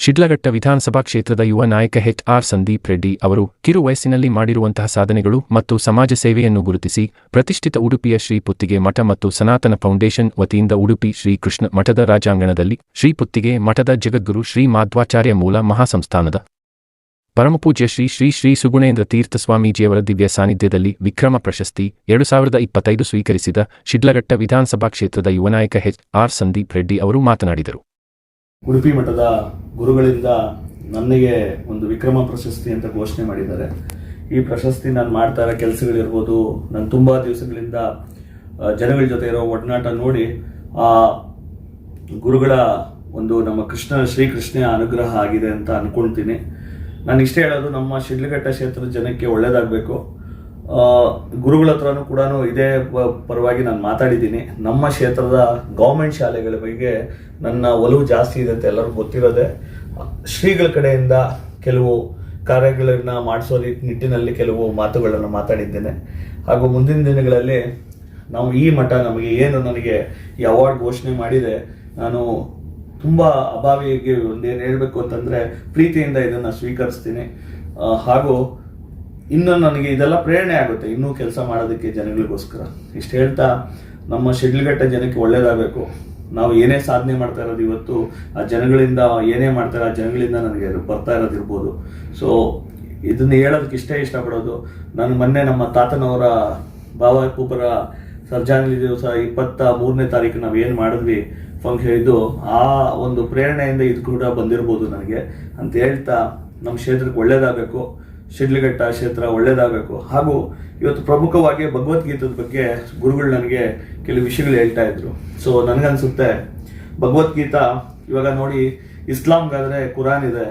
ಶಿಡ್ಲಘಟ್ಟ ವಿಧಾನಸಭಾ ಕ್ಷೇತ್ರದ ಯುವ ನಾಯಕ ಹೆಚ್ ಆರ್ ಸಂದೀಪ್ ರೆಡ್ಡಿ ಅವರು ಕಿರು ವಯಸ್ಸಿನಲ್ಲಿ ಮಾಡಿರುವಂತಹ ಸಾಧನೆಗಳು ಮತ್ತು ಸಮಾಜ ಸೇವೆಯನ್ನು ಗುರುತಿಸಿ ಪ್ರತಿಷ್ಠಿತ ಉಡುಪಿಯ ಶ್ರೀ ಪುತ್ತಿಗೆ ಮಠ ಮತ್ತು ಸನಾತನ ಫೌಂಡೇಶನ್ ವತಿಯಿಂದ ಉಡುಪಿ ಶ್ರೀ ಕೃಷ್ಣ ಮಠದ ರಾಜಾಂಗಣದಲ್ಲಿ ಶ್ರೀ ಪುತ್ತಿಗೆ ಮಠದ ಜಗದ್ಗುರು ಶ್ರೀ ಮಾಧ್ವಾಚಾರ್ಯ ಮೂಲ ಮಹಾಸಂಸ್ಥಾನದ ಪರಮಪೂಜ್ಯ ಶ್ರೀ ಶ್ರೀ ಶ್ರೀ ಸುಗುಣೇಂದ್ರ ತೀರ್ಥ ಸ್ವಾಮೀಜಿಯವರ ದಿವ್ಯ ಸಾನ್ನಿಧ್ಯದಲ್ಲಿ ವಿಕ್ರಮ ಪ್ರಶಸ್ತಿ ಎರಡು ಸಾವಿರದ ಇಪ್ಪತ್ತೈದು ಸ್ವೀಕರಿಸಿದ ಶಿಡ್ಲಘಟ್ಟ ವಿಧಾನಸಭಾ ಕ್ಷೇತ್ರದ ಯುವ ನಾಯಕ ಎಚ್ ಆರ್ ಸಂದೀಪ್ ರೆಡ್ಡಿ ಅವರು ಮಾತನಾಡಿದರು. ಉಡುಪಿ ಮಠದ ಗುರುಗಳಿಂದ ನನಗೆ ಒಂದು ವಿಕ್ರಮ ಪ್ರಶಸ್ತಿ ಅಂತ ಘೋಷಣೆ ಮಾಡಿದ್ದಾರೆ. ಈ ಪ್ರಶಸ್ತಿ ನಾನು ಮಾಡ್ತಾ ಇರೋ ಕೆಲಸಗಳಿರ್ಬೋದು, ನಾನು ತುಂಬ ದಿವಸಗಳಿಂದ ಜನಗಳ ಜೊತೆ ಇರೋ ಒಡನಾಟ ನೋಡಿ, ಆ, ಗುರುಗಳ ಒಂದು ನಮ್ಮ ಕೃಷ್ಣ ಶ್ರೀಕೃಷ್ಣ ಅನುಗ್ರಹ ಆಗಿದೆ ಅಂತ ಅಂದ್ಕೊಳ್ತೀನಿ ನಾನು ಇಷ್ಟೇ ಹೇಳೋದು ನಮ್ಮ ಶಿಡ್ಲಘಟ್ಟ ಕ್ಷೇತ್ರದ ಜನಕ್ಕೆ ಒಳ್ಳೇದಾಗಬೇಕು. ಗುರುಗಳ ಹತ್ರನೂ ಕೂಡ ಇದೇ ಪರವಾಗಿ ನಾನು ಮಾತಾಡಿದ್ದೀನಿ. ನಮ್ಮ ಕ್ಷೇತ್ರದ ಗೌರ್ಮೆಂಟ್ ಶಾಲೆಗಳ ಬಗ್ಗೆ ನನ್ನ ಒಲವು ಜಾಸ್ತಿ ಇದೆ ಅಂತ ಎಲ್ಲರಿಗೂ ಗೊತ್ತಿರೋದೆ, ಶ್ರೀಗಳ ಕಡೆಯಿಂದ ಕೆಲವು ಕಾರ್ಯಗಳನ್ನ ಮಾಡಿಸೋ ನಿಟ್ಟಿನಲ್ಲಿ ಕೆಲವು ಮಾತುಗಳನ್ನು ಮಾತಾಡಿದ್ದೇನೆ. ಹಾಗೂ ಮುಂದಿನ ದಿನಗಳಲ್ಲಿ ನಾವು ಈ ಮಠ ನಮಗೆ ಏನು ನನಗೆ ಈ ಅವಾರ್ಡ್ ಘೋಷಣೆ ಮಾಡಿದೆ, ನಾನು ತುಂಬ ಅಭಾವಿಗೆ ಒಂದೇನು ಹೇಳಬೇಕು ಅಂತಂದರೆ, ಪ್ರೀತಿಯಿಂದ ಇದನ್ನು ಸ್ವೀಕರಿಸ್ತೀನಿ. ಹಾಗೂ ಇನ್ನು ನನಗೆ ಇದೆಲ್ಲ ಪ್ರೇರಣೆ ಆಗುತ್ತೆ. ಇನ್ನೂ ಕೆಲಸ ಮಾಡೋದಕ್ಕೆ ಜನಗಳಿಗೋಸ್ಕರ. ಇಷ್ಟು ಹೇಳ್ತಾ, ನಮ್ಮ ಶಿಡ್ಲಘಟ್ಟ ಜನಕ್ಕೆ ಒಳ್ಳೇದಾಗಬೇಕು. ನಾವು ಏನೇ ಸಾಧನೆ ಮಾಡ್ತಾ ಇರೋದು ಇವತ್ತು, ಆ ಜನಗಳಿಂದ ಏನೇ ಮಾಡ್ತಾರೆ ಆ ಜನಗಳಿಂದ ನನಗೆ ಬರ್ತಾ ಇರೋದಿರ್ಬೋದು ಸೊ ಇದನ್ನು ಹೇಳೋದಕ್ಕೆ ಇಷ್ಟೇ ಇಷ್ಟಪಡೋದು. ನಾನು ಮೊನ್ನೆ ನಮ್ಮ ತಾತನವರ ಭಾವ ಸರ್ಜಾಂಗಲಿ ದಿವಸ ಇಪ್ಪತ್ತ ಮೂರನೇ ತಾರೀಕು ನಾವು ಏನು ಮಾಡಿದ್ವಿ, ಫಂಕ್ಷನ್ ಇದು, ಆ ಒಂದು ಪ್ರೇರಣೆಯಿಂದ ಇದು ಕೂಡ ಬಂದಿರ್ಬೋದು ನನಗೆ. ಅಂತ ಹೇಳ್ತಾ, ನಮ್ಮ ಕ್ಷೇತ್ರಕ್ಕೆ ಒಳ್ಳೇದಾಗಬೇಕು. ಶಿಡ್ಲಘಟ್ಟ ಕ್ಷೇತ್ರ ಒಳ್ಳೇದಾಗಬೇಕು. ಹಾಗೂ ಇವತ್ತು ಪ್ರಮುಖವಾಗಿ ಭಗವದ್ಗೀತದ ಬಗ್ಗೆ ಗುರುಗಳು ನನಗೆ ಕೆಲವು ವಿಷಯಗಳು ಹೇಳ್ತಾ ಇದ್ರು. ಸೊ ನನಗನ್ಸುತ್ತೆ, ಭಗವದ್ಗೀತಾ ಇವಾಗ ನೋಡಿ ಇಸ್ಲಾಂಗಾದ್ರೆ ಕುರಾನ್ ಇದೆ,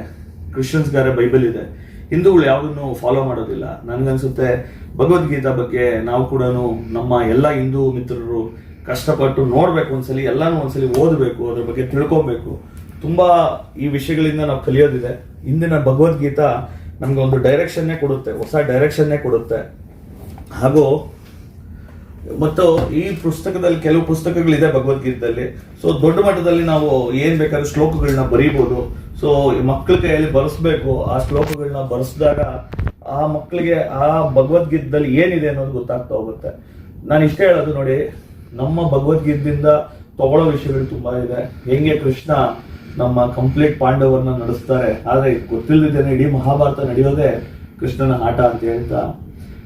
ಕ್ರಿಶ್ಚಿಯನ್ಸ್ಗಾದ್ರೆ ಬೈಬಲ್ ಇದೆ. ಹಿಂದೂಗಳು ಯಾವುದನ್ನು ಫಾಲೋ ಮಾಡೋದಿಲ್ಲ. ನನಗನ್ಸುತ್ತೆ, ಭಗವದ್ಗೀತಾ ಬಗ್ಗೆ ನಾವು ಕೂಡ ನಮ್ಮ ಎಲ್ಲ ಹಿಂದೂ ಮಿತ್ರರು ಕಷ್ಟಪಟ್ಟು ನೋಡ್ಬೇಕು ಒಂದ್ಸಲಿ, ಎಲ್ಲಾನು ಒಂದ್ಸಲಿ ಓದಬೇಕು, ಅದ್ರ ಬಗ್ಗೆ ತಿಳ್ಕೊಬೇಕು. ತುಂಬಾ ಈ ವಿಷಯಗಳಿಂದ ನಾವು ಕಲಿಯೋದಿದೆ. ಇಂದಿನ ಭಗವದ್ಗೀತಾ ನಮ್ಗೆ ಒಂದು ಡೈರೆಕ್ಷನ್ನೇ ಕೊಡುತ್ತೆ, ಹೊಸ ಡೈರೆಕ್ಷನ್ನೇ ಕೊಡುತ್ತೆ. ಹಾಗೂ ಮತ್ತು ಈ ಪುಸ್ತಕದಲ್ಲಿ ಕೆಲವು ಪುಸ್ತಕಗಳಿದೆ ಭಗವದ್ಗೀತೆಯಲ್ಲಿ. ಸೊ ದೊಡ್ಡ ಮಟ್ಟದಲ್ಲಿ ನಾವು ಏನು ಬೇಕಾದ್ರೂ ಶ್ಲೋಕಗಳನ್ನ ಬರೀಬಹುದು ಸೊ ಮಕ್ಕಳ ಕೈಯಲ್ಲಿ ಬರೆಸ್ಬೇಕು. ಆ ಶ್ಲೋಕಗಳನ್ನ ಬರೆಸಿದಾಗ ಆ ಮಕ್ಕಳಿಗೆ ಆ ಭಗವದ್ಗೀತದಲ್ಲಿ ಏನಿದೆ ಅನ್ನೋದು ಗೊತ್ತಾಗ್ತಾ ಹೋಗುತ್ತೆ. ನಾನು ಇಷ್ಟೇ ಹೇಳೋದು ನೋಡಿ, ನಮ್ಮ ಭಗವದ್ಗೀತದಿಂದ ತಗೊಳ್ಳೋ ವಿಷಯಗಳು ತುಂಬಾ ಇದೆ. ಹೆಂಗೆ ಕೃಷ್ಣ ನಮ್ಮ ಕಂಪ್ಲೀಟ್ ಪಾಂಡವರನ್ನ ನಡೆಸ್ತಾರೆ. ಆದರೆ ಗೊತ್ತಿಲ್ಲದೇನೆ ಇಡೀ ಮಹಾಭಾರತ ನಡೆಯೋದೇ ಕೃಷ್ಣನ ಆಟ ಅಂತ ಹೇಳ್ತಾ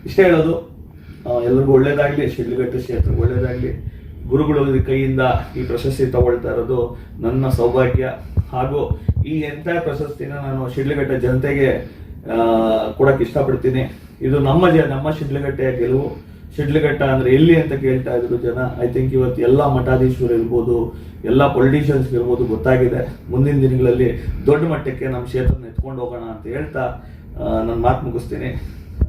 ಇಷ್ಟೇ ಹೇಳೋದು. ಎಲ್ಲರಿಗೂ ಒಳ್ಳೇದಾಗ್ಲಿ, ಶಿಡ್ಲಘಟ್ಟ ಕ್ಷೇತ್ರಕ್ಕೆ ಒಳ್ಳೇದಾಗ್ಲಿ. ಗುರುಗಳು ಕೈಯಿಂದ ಈ ಪ್ರಶಸ್ತಿ ತಗೊಳ್ತಾ ಇರೋದು ನನ್ನ ಸೌಭಾಗ್ಯ. ಹಾಗೂ ಈ ಎಂಥ ಪ್ರಶಸ್ತಿನ ನಾನು ಶಿಡ್ಲಘಟ್ಟ ಜನತೆಗೆ ಕೊಡಕ್ಕೆ ಇಷ್ಟಪಡ್ತೀನಿ. ಇದು ನಮ್ಮ ಜ, ನಮ್ಮ ಶಿಡ್ಲಘಟ್ಟೆಯ ಗೆಲುವು. ಶಿಡ್ಲಘಟ್ಟ ಅಂದ್ರೆ ಎಲ್ಲಿ ಅಂತ ಕೇಳ್ತಾ ಇದ್ರು ಜನ ಐ ಥಿಂಕ್ ಇವತ್ತು ಎಲ್ಲ ಮಠಾಧೀಶರು ಇರ್ಬೋದು, ಎಲ್ಲ ಪೊಲಿಟಿಷಿಯನ್ಸ್ ಇರ್ಬೋದು ಗೊತ್ತಾಗಿದೆ. ಮುಂದಿನ ದಿನಗಳಲ್ಲಿ ದೊಡ್ಡ ಮಟ್ಟಕ್ಕೆ ನಮ್ಮ ಕ್ಷೇತ್ರನ ಎತ್ಕೊಂಡು ಹೋಗೋಣ ಅಂತ ಹೇಳ್ತಾ ನನ್ನ ಮಾತು ಮುಗಿಸ್ತೀನಿ.